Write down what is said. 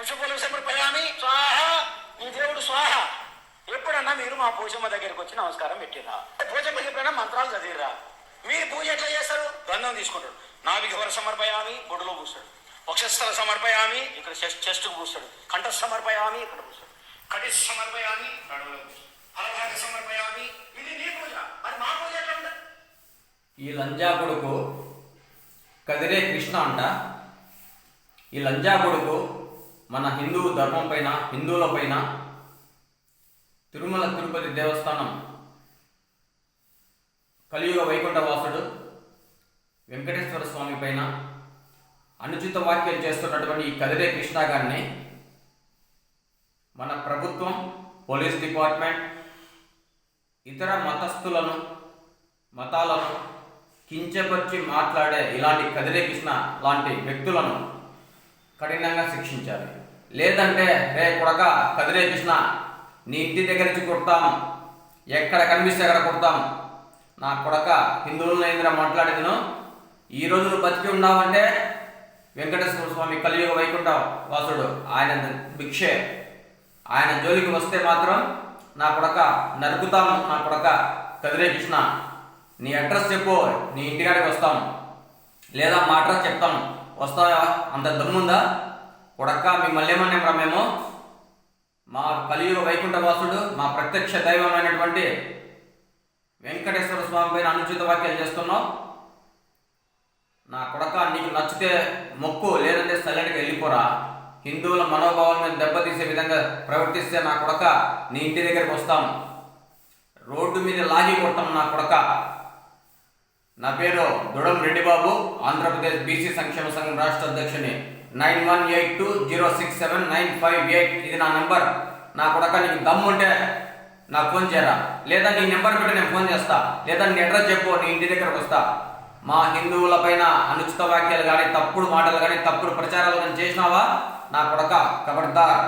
పుష్పలు సమర్పయామి స్వాహ నీ దేవుడు స్వాహ. ఎప్పుడన్నా మీరు మా పూజమ్మ దగ్గరికి వచ్చి నమస్కారం పెట్టిరా? పూజమ్మకి ఎప్పుడైనా మంత్రాలు చదివిరా? మీరు పూజ ఎట్లా చేస్తారు? గంధం తీసుకుంటాడు. నాభికి వర సమర్పయామి బొడ్డులో పూస్తాడు. వక్షస్థల సమర్పయామి ఇక్కడ చెస్ట్ పూస్తాడు. కంఠ సమర్పయామి ఇక్కడ పూస్తాడు. కటి సమర్పయామి నడుములో పూస్తాడు. సమర్పయామి ఇది నీ పూజ. మరి మా పూజ ఎట్లా ఉంటుంది? ఈ లంజా కొడుకు కదిరే కృష్ణ అంట. ఈ లంజా కొడుకు మన హిందూ ధర్మం పైన హిందువుల పైన తిరుమల తిరుపతి దేవస్థానం కలియుగ వైకుంఠవాసుడు వెంకటేశ్వర స్వామి పైన అనుచిత వ్యాఖ్యలు చేస్తున్నటువంటి ఈ కదిరే కృష్ణ గారిని మన ప్రభుత్వం పోలీస్ డిపార్ట్మెంట్ ఇతర మతస్థులను మతాలను కించపరిచి మాట్లాడే ఇలాంటి కదిరే కృష్ణ లాంటి వ్యక్తులను కఠినంగా శిక్షించాలి. లేదంటే రే కొడక కదిరే కృష్ణ నీ ఇంటి దగ్గర నుంచి కొడతాం. ఎక్కడ కనిపిస్తే అక్కడ కొడతాం. నా కొడక హిందువులను ఏందిరా మాట్లాడేదిను ఈ రోజు నువ్వు బతికి ఉన్నావంటే వెంకటేశ్వర స్వామి కలియుగ వైకుంఠ వాసుడు ఆయన భిక్షే. ఆయన జోలికి వస్తే మాత్రం నా కొడక నరుకుతాము నా కొడక కదిరే కృష్ణ. నీ అడ్రస్ చెప్పు నీ ఇంటికాడికి వస్తాం. లేదా మా అడ్రస్ చెప్తాం. వస్తావా అంత దమ్ముందా? కొడక్క మిమ్మల్ని ఏమన్నాం మేము? మా కలియుగ వైకుంఠవాసుడు మా ప్రత్యక్ష దైవమైనటువంటి వెంకటేశ్వర స్వామి పైన అనుచిత వ్యాఖ్యలు చేస్తున్నావు. నా కొడక నీకు నచ్చితే మొక్కు లేదంటే సైలెంట్గా వెళ్ళిపోరా. హిందువుల మనోభావాలను దెబ్బతీసే విధంగా ప్రవర్తిస్తే నా కొడక నీ ఇంటి దగ్గరికి వస్తాం. రోడ్డు మీద లాగి కొడతాం నా కొడక. నా పేరు దుడం రెడ్డిబాబు ఆంధ్రప్రదేశ్ బీసీ సంక్షేమ సంఘం రాష్ట్ర అధ్యక్షుని. Nine one eight two zero six seven nine five eight ఇది నా నెంబర్. నా కొడక నీకు దమ్ముంటే నాకు ఫోన్ చేయరా? లేదా నీ నెంబర్ పెట్టి నేను ఫోన్ చేస్తా. లేదా నీ అడ్రస్ చెప్పు నీ ఇంటి దగ్గరకు వస్తా. మా హిందువుల పైన అనుచిత వాక్యాలు కానీ తప్పుడు మాటలు కానీ తప్పుడు ప్రచారాలు కానీ చేసినావా? నా కొడక కబడ్దార్